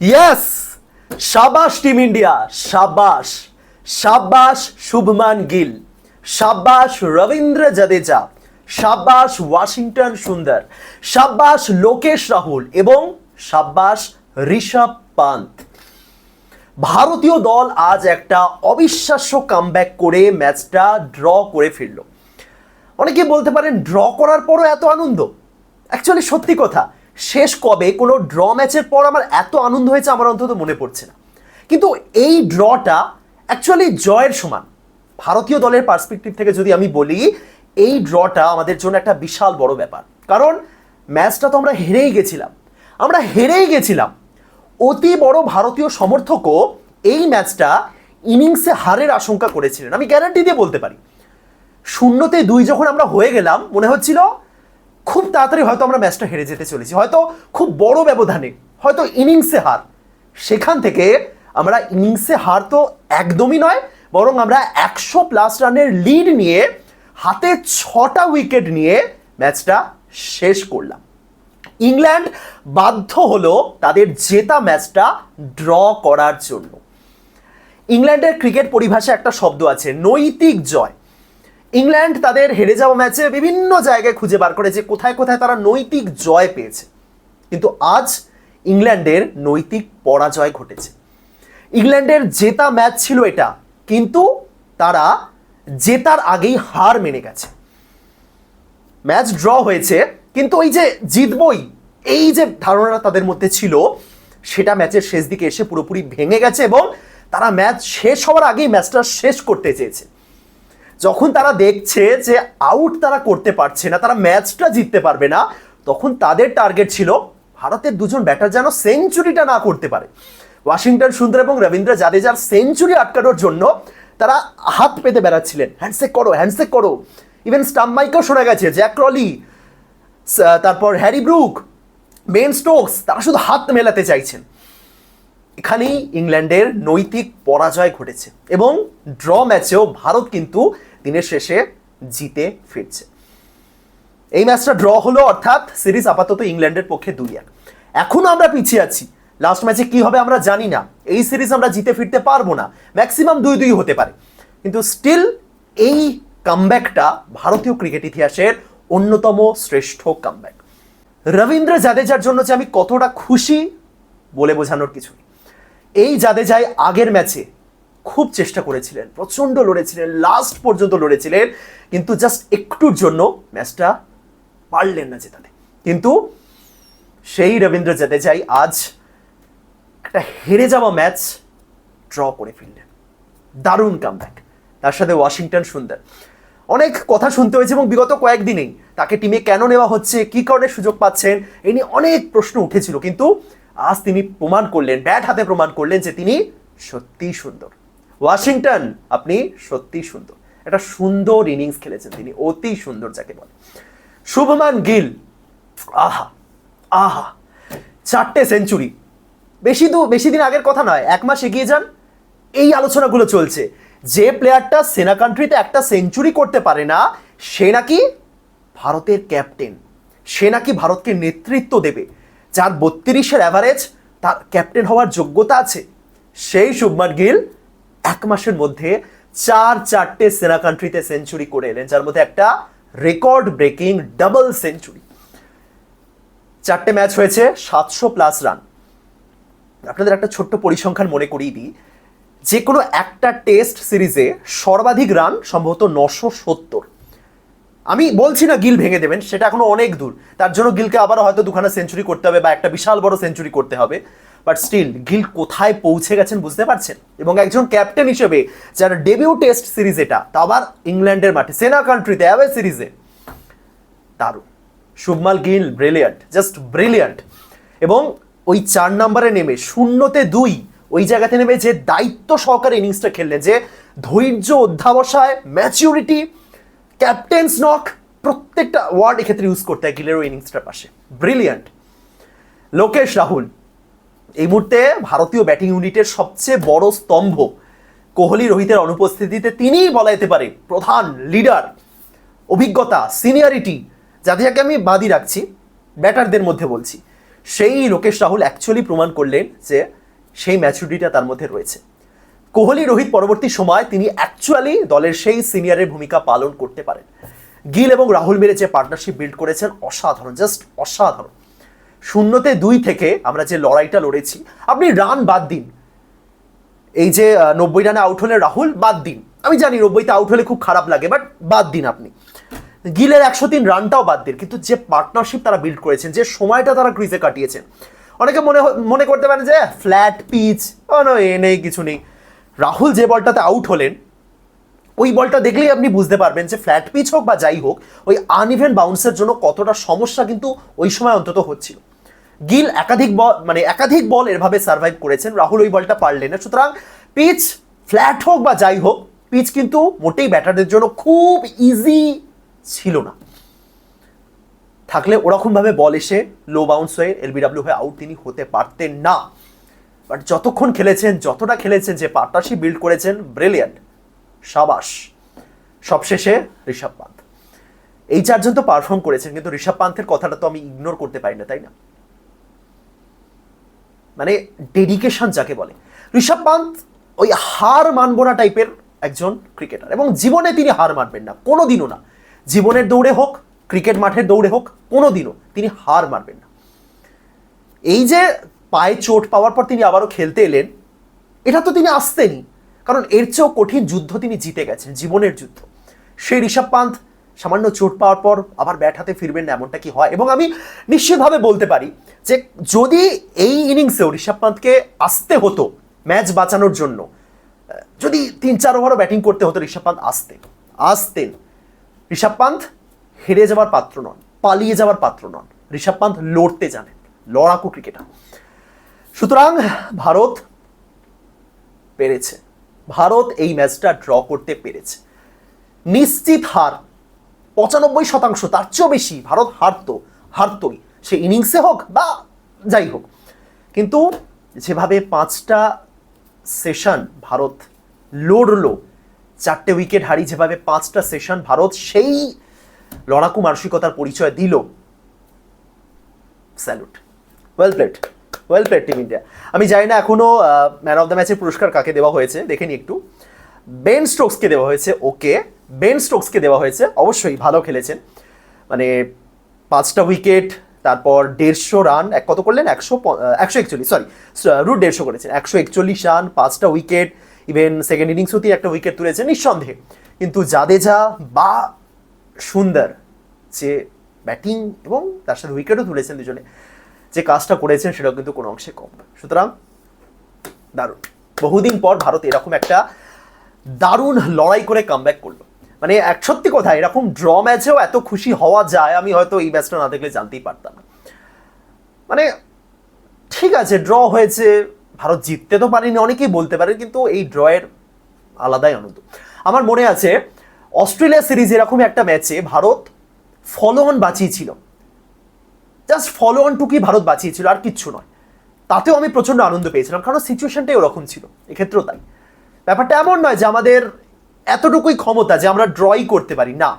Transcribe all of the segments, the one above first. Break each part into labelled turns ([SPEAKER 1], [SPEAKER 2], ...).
[SPEAKER 1] Yes সাবাস team India, সাবাস। সাবাস শুভমান গিল। সাবাস রবীন্দ্র জাদেজা। সাবাস ওয়াশিংটন সুন্দর। সাবাস লোকেশ রাহুল এবং সাবাস ঋষভ পান্ত। ভারতীয় দল আজ একটা অবিশ্বাস্য কামব্যাক করে ম্যাচটা ড্র করে ফিরল অনেকে বলতে পারেন ড্র করার পরও এত আনন্দ। অ্যাকচুয়ালি সত্যি কথা শেষ কবে কোনো ড্র ম্যাচের পর আমার এত আনন্দ হয়েছে আমার অন্তত মনে পড়ছে না। কিন্তু এই ড্রটা অ্যাকচুয়ালি জয়ের সমান। ভারতীয় দলের পার্সপেক্টিভ থেকে যদি আমি বলি, এই ড্রটা আমাদের জন্য একটা বিশাল বড় ব্যাপার। কারণ ম্যাচটা তো আমরা হেরেই গেছিলাম। আমরা হেরেই গেছিলাম। অতি বড় ভারতীয় সমর্থকও এই ম্যাচটা ইনিংসে হারের আশঙ্কা করেছিলেন। আমি গ্যারান্টি দিয়ে বলতে পারি। শূন্যতে দুই যখন আমরা হয়ে গেলাম, মনে হচ্ছিল খুব তাড়াতাড়ি হয়তো আমরা ম্যাচটা হেরে যেতে চলেছি। হয়তো খুব বড় ব্যবধানে, হয়তো ইনিংসে হার। সেখান থেকে আমরা ইনিংসে হার তো একদমই নয়, বরং আমরা একশো প্লাস রানের লিড নিয়ে, হাতে ছটা উইকেট নিয়ে ম্যাচটা শেষ করলাম। ইংল্যান্ড বাধ্য হলো তাদের জেতা ম্যাচটা ড্র করার জন্য। ইংল্যান্ডের ক্রিকেট পরিভাষায় একটা শব্দ আছে, নৈতিক জয়। ইংল্যান্ড তাদের হেরে যাওয়া ম্যাচে বিভিন্ন জায়গায় খুঁজে বার করেছে, কোথায় কোথায় তারা নৈতিক জয় পেয়েছে। কিন্তু আজ ইংল্যান্ডের নৈতিক পরাজয় ঘটেছে। ইংল্যান্ডের জেতা ম্যাচ ছিল এটা, কিন্তু তারা জেতার আগেই হার মেনে গেছে। ম্যাচ ড্র হয়েছে, কিন্তু ওই যে জিতবই, এই যে ধারণাটা তাদের মধ্যে ছিল, সেটা ম্যাচের শেষ দিকে এসে পুরোপুরি ভেঙে গেছে এবং তারা ম্যাচ শেষ হওয়ার আগেই ম্যাচটা শেষ করতে চেয়েছে। যখন তারা দেখছে যে আউট তারা করতে পারছে না, তারা ম্যাচটা জিততে পারবে না, তখন তাদের টার্গেট ছিল ভারতের দুজন ব্যাটার যেন সেঞ্চুরিটা না করতে পারে। ওয়াশিংটন সুন্দর এবং রবীন্দ্র জাদেজার সেঞ্চুরি আটকানোর জন্য তারা হাত পেতে বেড়াচ্ছিলেন। হ্যান্ডশেক করো হ্যান্ডশেক করো। ইভেন স্টাম্প মাইকেও শোনা গেছে জ্যাক ক্রলি তারপর হ্যারি ব্রুক মেন স্টোকস তারা শুধু হাত মেলাতে চাইছেন। এখানেই ইংল্যান্ডের নৈতিক পরাজয় ঘটেছে এবং ড্র ম্যাচেও ভারত কিন্তু দিনের শেষে জিতে ফিরছে। এই ম্যাচটা ড্র হলো অর্থাৎ সিরিজ আপাতত ইংল্যান্ডের পক্ষে দুই এক। এখনও আমরা পিছিয়ে আছি। লাস্ট ম্যাচে কি হবে আমরা জানি না। এই সিরিজ আমরা জিতে ফিরতে পারব না। ম্যাক্সিমাম দুই দুই হতে পারে। কিন্তু স্টিল এই কামব্যাকটা ভারতীয় ক্রিকেট ইতিহাসের অন্যতম শ্রেষ্ঠ কামব্যাক। রবীন্দ্র জাদেজার জন্য যে আমি কতটা খুশি বলে বোঝানোর কিছু নেই। এই জাদেজাই আগের ম্যাচে খুব চেষ্টা করেছিলেন, প্রচণ্ড লড়েছিলেন লাস্ট পর্যন্ত লড়েছিলেন, কিন্তু জাস্ট একটুর জন্য ম্যাচটা পারলেন না জেতাতে। কিন্তু সেই রবীন্দ্র জাদেজাই আজ একটা হেরে যাওয়া ম্যাচ ড্র করে ফেললেন। দারুণ কামব্যাক তার সাথে ওয়াশিংটন সুন্দর। অনেক কথা শুনতে হয়েছে এবং বিগত কয়েকদিনেই তাকে টিমে কেন নেওয়া হচ্ছে, কি কারণে সুযোগ পাচ্ছেন, এই নিয়ে অনেক প্রশ্ন উঠেছিল। কিন্তু আজ তিনি প্রমাণ করলেন, ব্যাট হাতে প্রমাণ করলেন যে তিনি সত্যিই সুন্দর। ওয়াশিংটন, আপনি সত্যিই সুন্দর। একটা সুন্দর ইনিংস খেলেছেন তিনি, অতি সুন্দর যাকে বলে। শুভমান গিল, আহা আহা, চারটে সেঞ্চুরি। বেশি দু বেশি দিন আগের কথা নয়, এক মাস এগিয়ে যান, এই আলোচনাগুলো চলছে। যে প্লেয়ারটা সেনা কান্ট্রিতে একটা সেঞ্চুরি করতে পারে না, সে নাকি ভারতের ক্যাপ্টেন সে নাকি ভারতকে নেতৃত্ব দেবে। যার বত্রিশের অ্যাভারেজ তার ক্যাপ্টেন হওয়ার যোগ্যতা আছে। সেই শুভমান গিল এক মাসের মধ্যে চার চারটে সেনা কান্ট্রিতে সেঞ্চুরি করে এলেন, যার মধ্যে একটা রেকর্ড ব্রেকিং ডাবল সেঞ্চুরি চারটে ম্যাচ হয়েছে, সাতশো প্লাস রান আপনাদের একটা ছোট্ট পরিসংখ্যান মনে করিয়ে দিই। যে কোনো একটা টেস্ট সিরিজে সর্বাধিক রান সম্ভবত নশো সত্তর। আমি বলছি না গিল ভেঙে দেবেন, সেটা এখনও অনেক দূর। তার জন্য গিলকে আবারও হয়তো দুখানা সেঞ্চুরি করতে হবে বা একটা বিশাল বড় সেঞ্চুরি করতে হবে। বাট স্টিল গিল কোথায় পৌঁছে গেছেন বুঝতে পারছেন? এবং একজন ক্যাপ্টেন হিসেবে যার ডেবিউ টেস্ট সিরিজ এটা, তা আবার ইংল্যান্ডের মাঠে, সেনা কান্ট্রিতে অ্যাওয়ে সিরিজে দারুণ। শুভমাল গিল ব্রিলিয়ান্ট জাস্ট ব্রিলিয়ান্ট এবং ওই চার নম্বরে নেমে, শূন্যতে দুই, ওই জায়গাতে নেমে যে দায়িত্ব সহকারে ইনিংসটা খেললেন, যে ধৈর্য অধ্যাবসায় ম্যাচিউরিটি ক্যাপ্টেন্স নক প্রত্যেকটা ওয়ার্ড এক্ষেত্রে ইউজ করতে হয় গিলের ইনিংসটার পাশে। ব্রিলিয়ান্ট লোকেশ রাহুল, এই মুহূর্তে ভারতীয় ব্যাটিং ইউনিটের সবচেয়ে বড় স্তম্ভ। কোহলি, রোহিতের অনুপস্থিতিতে তিনিই বলা যেতে পারে প্রধান লিডার অভিজ্ঞতা সিনিয়রিটি যাদেরকে আমি বাদই রাখছি ব্যাটারদের মধ্যে বলছি। সেই লোকেশ রাহুল অ্যাকচুয়ালি প্রমাণ করলেন যে সেই ম্যাচুরিটিটা তার মধ্যে রয়েছে। কোহলি, রোহিত পরবর্তী সময় তিনি অ্যাকচুয়ালি দলের সেই সিনিয়রের ভূমিকা পালন করতে পারেন। গিল এবং রাহুল মিলে যে পার্টনারশিপ বিল্ড করেছেন, অসাধারণ জাস্ট অসাধারণ। শূন্যতে দুই থেকে আমরা যে লড়াইটা লড়েছি, আপনি রান বাদ দিন। এই যে নব্বই রানে আউট হলে রাহুল, বাদ দিন। আমি জানি নব্বইতে আউট হলে খুব খারাপ লাগে বাট বাদ দিন আপনি। গিলের একশো তিন রানটাও বাদ দিন, কিন্তু যে পার্টনারশিপ তারা বিল্ড করেছেন, যে সময়টা তারা ক্রিজে কাটিয়েছেন, অনেকে মনে মনে করতে পারেন যে ফ্ল্যাট পিচ ও এ নেই, কিছু নেই। রাহুল যে বলটাতে আউট হলেন, ওই বলটা দেখলেই আপনি বুঝতে পারবেন যে ফ্ল্যাট পিচ হোক বা যাই হোক, ওই আনইভেন বাউন্সের জন্য কতটা সমস্যা কিন্তু ওই সময় অন্তত হচ্ছিল। গিল একাধিক বল মানে একাধিক বল এভাবে সার্ভাইভ করেছেন, রাহুল ওই বলটা পারলেন না। সুতরাং পিচ ফ্ল্যাট হোক বা যাই হোক পিচ কিন্তু মোটেই ব্যাটারদের জন্য খুব ইজি ছিল না। থাকলে ওরকমভাবে বল এসে লো বাউন্স হয়ে এলবিডাব্লিউ হয়ে আউট তিনি হতে পারতেন না। বাট যতক্ষণ খেলেছেন, যতটা খেলেছেন, যে পার্টনারশিপ বিল্ড করেছেন ব্রিলিয়ান্ট সাবাস। সবশেষে ঋষভ পান্থ। এই চারজন তো পারফর্ম করেছেন, কিন্তু ঋষভ পান্থের কথাটা তো আমি ইগনোর করতে পারি না, তাই না? মানে ডেডিকেশন যাকে বলে। ঋষভ পান্থ ওই হার মানব না টাইপের একজন ক্রিকেটার এবং জীবনে তিনি হার মানবেন না কোনো দিনও না। জীবনের দৌড়ে হোক ক্রিকেট মাঠের দৌড়ে হোক কোনো দিনও তিনি হার মানবেন না। এই যে পায়ে চোট পাওয়ার পর তিনি আবারও খেলতে এলেন। এটা তো তিনি আসতেনি কারণ এর চেয়েও কঠিন যুদ্ধ তিনি জিতে গেছেন, জীবনের যুদ্ধ। সেই ঋষভ পান্থ সামান্য চোট পাওয়ার পর আবার ব্যাট হাতে ফিরবেন না এমনটা কি হয়? এবং আমি নিশ্চিতভাবে বলতে পারি যে যদি এই ইনিংসেও ঋষভ পান্থকে আসতে হতো ম্যাচ বাঁচানোর জন্য, যদি তিন চার ওভারও ব্যাটিং করতে হতো ঋষভ পান্থ আসতেন। আসতেন। ঋষভ পান্থ হেরে যাওয়ার পাত্র নন, পালিয়ে যাওয়ার পাত্র নন। ঋষভ পান্থ লড়তে জানেন, লড়াকু ক্রিকেটার। সুতরাং ভারত পেরেছে। ভারত এই ম্যাচটা ড্র করতে পেরেছে। নিশ্চিত হার, পঁচানব্বই শতাংশ, তার চেয়েও বেশি ভারত হারতো, হারতই। সে ইনিংসে হোক বা যাই হোক। কিন্তু যেভাবে পাঁচটা সেশন ভারত লড়লো, চারটে উইকেট হারিয়ে যেভাবে পাঁচটা সেশন ভারত সেই লড়াকু মানসিকতার পরিচয় দিল, salute. Well played well played team India আমি জানি না এখনও ম্যান অফ দ্য ম্যাচের পুরস্কার কাকে দেওয়া হয়েছে, দেখে নি একটু। বেন স্টোকসকে দেওয়া হয়েছে, ওকে। বেন স্টোকসকে দেওয়া হয়েছে, অবশ্যই ভালো খেলেছেন। মানে পাঁচটা উইকেট তারপর দেড়শো রান এক কত করলেন? একশো একশো একচল্লিশ সরি রুট দেড়শো করেছেন। একশো একচল্লিশ রান পাঁচটা উইকেট ইভেন সেকেন্ড ইনিংসও তিনি একটা উইকেট তুলেছেন, নিঃসন্দেহে। কিন্তু জাদেজা বা সুন্দর যে ব্যাটিং এবং তার সাথে উইকেটও তুলেছেন দুজনে। যে কাজটা করেছেন সেটাও কিন্তু কোনো অংশে কম। সুতরাং দারুণ। বহুদিন পর ভারত এরকম একটা দারুণ লড়াই করে কামব্যাক করল। মানে এক সত্যি কথা, এরকম ড্র ম্যাচেও এত খুশি হওয়া যায়, আমি হয়তো এই ম্যাচটা না দেখলে জানতেই পারতাম মানে ঠিক আছে ড্র হয়েছে, ভারত জিততে তো পারেনি, অনেকেই বলতে পারে, কিন্তু এই ড্রয়ের আলাদাই আনন্দ। আমার মনে আছে, অস্ট্রেলিয়া সিরিজ এরকম একটা ম্যাচে ভারত ফলো অন বাঁচিয়েছিল। জাস্ট ফলো অন টুকুই ভারত বাঁচিয়েছিল, আর কিচ্ছু নয়। তাতেও আমি প্রচণ্ড আনন্দ পেয়েছিলাম, কারণ সিচুয়েশনটাই ওরকম ছিল, এক্ষেত্রেও তাই। ব্যাপারটা এমন নয় যে আমাদের এতটুকুই ক্ষমতা যে আমরা ড্রই করতে পারি, না।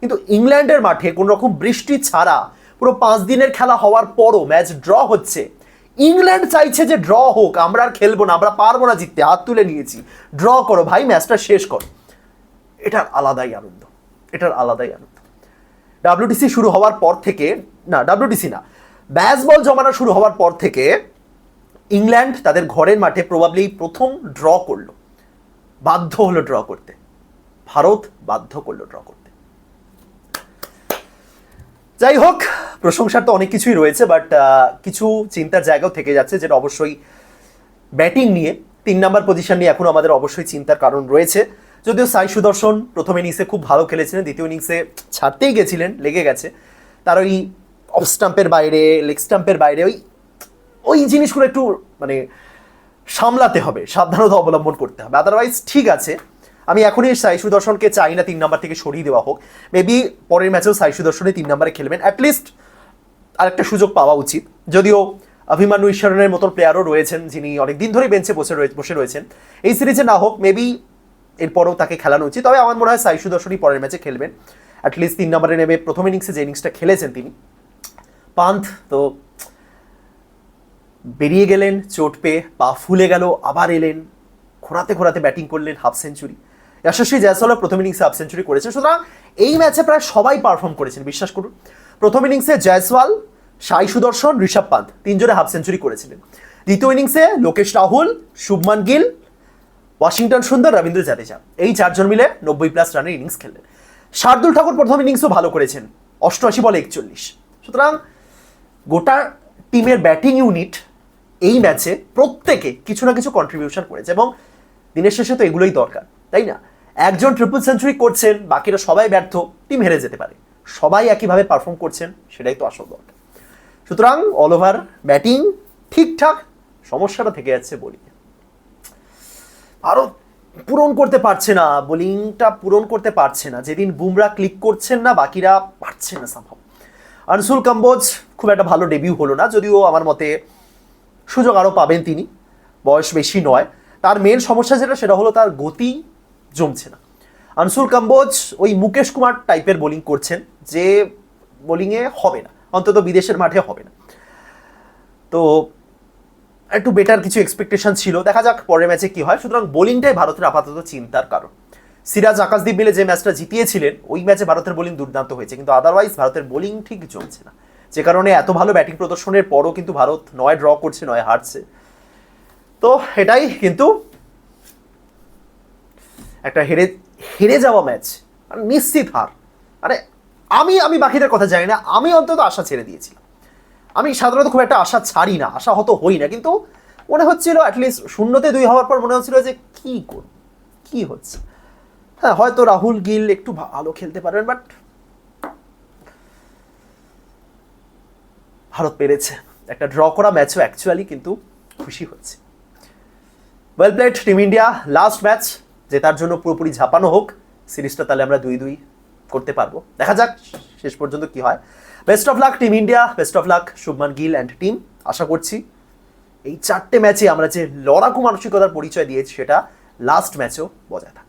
[SPEAKER 1] কিন্তু ইংল্যান্ডের মাঠে কোনো রকম বৃষ্টি ছাড়া পুরো পাঁচ দিনের খেলা হওয়ার পরও ম্যাচ ড্র হচ্ছে। ইংল্যান্ড চাইছে যে ড্র হোক, আমরা আর খেলব না, আমরা পারব না জিততে, হাত তুলে নিয়েছি। ড্র করো ভাই ম্যাচটা শেষ করো। এটার আলাদাই আনন্দ, এটার আলাদাই আনন্দ। ডাব্লিউটিসি শুরু হওয়ার পর থেকে, না ডাব্লিউটিসি না ব্যাসবল জমানো শুরু হওয়ার পর থেকে ইংল্যান্ড তাদের ঘরের মাঠে প্রবাবলি প্রথম ড্র করল। বাধ্য হলো ড্র করতে। ভারত বাধ্য করল ড্র করতে। যাই হোক, প্রশংসার তো অনেক কিছুই রয়েছে বাট কিছু চিন্তার জায়গাও থেকে যাচ্ছে যেটা অবশ্যই ব্যাটিং নিয়ে, তিন নাম্বার পজিশন নিয়ে এখন আমাদের অবশ্যই চিন্তার কারণ রয়েছে। যদিও সাই সুদর্শন প্রথম ইনিংসে খুব ভালো খেলেছিলেন, দ্বিতীয় ইনিংসে ছাড়তেই গেছিলেন, লেগে গেছে। তার ওই অফ স্টাম্পের বাইরে লেগ স্টাম্পের বাইরে, ওই ওই জিনিসগুলো একটু মানে সামলাতে হবে, সাবধানতা অবলম্বন করতে হবে। আদারওয়াইজ ঠিক আছে, আমি এখনই সাই সুদর্শনকে চাই না তিন নাম্বার থেকে সরিয়ে দেওয়া হোক। মেবি পরের ম্যাচেও সাই সুদর্শনে তিন নাম্বারে খেলবেন। অ্যাটলিস্ট আরেকটা সুযোগ পাওয়া উচিত। যদিও অভিমান্যু ঈশ্বরনের মতন প্লেয়ারও রয়েছেন যিনি অনেকদিন ধরেই বেঞ্চে বসে বসে রয়েছেন। এই সিরিজে না হোক মেবি এরপরও তাকে খেলানো উচিত। তবে আমার মনে হয় সাই সুদর্শনই পরের ম্যাচে খেলবেন। অ্যাটলিস্ট তিন নম্বরে নেমে প্রথম ইনিংসে যে ইনিংসটা খেলেছেন তিনি। পান্থ তো বেরিয়ে গেলেন, চোট পেয়ে পা ফুলে গেল, আবার এলেন ঘোরাতে ঘোরাতে ব্যাটিং করলেন হাফ সেঞ্চুরি। যশস্বী জয়সওয়াল প্রথম ইনিংসে হাফ সেঞ্চুরি করেছেন। সুতরাং এই ম্যাচে প্রায় সবাই পারফর্ম করেছেন, বিশ্বাস করুন। প্রথম ইনিংসে জয়সওয়াল সাই সুদর্শন ঋষভ পান্ত তিনজনে হাফ সেঞ্চুরি করেছিলেন। দ্বিতীয় ইনিংসে লোকেশ রাহুল, শুভমান গিল ওয়াশিংটন সুন্দর রবীন্দ্র জাদেজা। এই চারজন মিলে নব্বই প্লাস রানের ইনিংস খেললেন। শার্দুল ঠাকুর প্রথম ইনিংসও ভালো করেছেন, অষ্টআশি বলে একচল্লিশ। সুতরাং গোটা টিমের ব্যাটিং ইউনিট এই ম্যাচে প্রত্যেকে কিছু না কিছু কন্ট্রিবিউশন করেছে এবং দিনের শেষে তো এগুলোই দরকার, তাই না? একজন ট্রিপল সেঞ্চুরি করছেন, বাকিরা সবাই ব্যর্থ টিম হেরে যেতে পারে। সবাই একইভাবে পারফর্ম করছেন, সেটাই তো আসল দরকার। সুতরাং অল ওভার ব্যাটিং ঠিকঠাক, সমস্যাটা থেকে যাচ্ছে বলি। ভারত পূরণ করতে পারছে না, বোলিংটা পূরণ করতে পারছে না। যেদিন বুমরা ক্লিক করছেন না, বাকিরা পারছে না সম্ভব আনসুল কাম্বোজ খুব একটা ভালো ডেবিউ হলো না, যদিও আমার মতে সুযোগ আরও পাবেন তিনি, বয়স বেশি নয়। তার মেন সমস্যা যেটা, সেটা হলো তার গতি জমছে না। আনসুল কাম্বোজ ওই মুকেশ কুমার টাইপের বোলিং করছেন, যে বোলিংয়ে হবে না, অন্তত বিদেশের মাঠে হবে না। তো একটু বেটার কিছু এক্সপেকটেশন ছিল। দেখা যাক পরের ম্যাচে কি হয়। সুতরাং বোলিংটাই ভারতের আপাতত চিন্তার কারণ। সিরাজ আকাশদীপ মিলে যে ম্যাচটা জিতিয়েছিলেন, ওই ম্যাচে ভারতের বোলিং দুর্দান্ত হয়েছে। কিন্তু আদারওয়াইজ ভারতের বোলিং ঠিক চলছে না। যে কারণে এত ভালো ব্যাটিং প্রদর্শনের পরও কিন্তু ভারত নয় ড্র করছে, নয় হারছে। তো এটাই কিন্তু একটা হেরে হেরে যাওয়া ম্যাচ মানে নিশ্চিত হার। মানে আমি আমি বাকিদের কথা জানি না। আমি অন্তত আশা ছেড়ে দিয়েছিলাম। আমি সাধারণত খুব একটা আশা ছাড়ি না, আশা হতো হই না, কিন্তু মনে হচ্ছিল অ্যাটলিস্ট শূন্যতে দুই হওয়ার পর মনে হচ্ছিল যে কি করব, কি হচ্ছে? হ্যাঁ হয়তো রাহুল, গিল একটু ভালো খেলতে পারবেন বাট ভারত পেরেছে। একটা ড্র করা ম্যাচও অ্যাকচুয়ালি কিন্তু খুশি হচ্ছে। Well played team India last match জেতার জন্য পুরোপুরি ঝাঁপানো হোক, সিরিজটা তাহলে আমরা দুই দুই করতে পারব। দেখা যাক, শেষ পর্যন্ত কি হয়। Best of luck team India best of luck Shubman Gill and team আশা করছি এই চারটে ম্যাচে আমরা যে লড়াকু মানসিকতার পরিচয় দিয়েছি, সেটা লাস্ট ম্যাচও বজায় থাকে।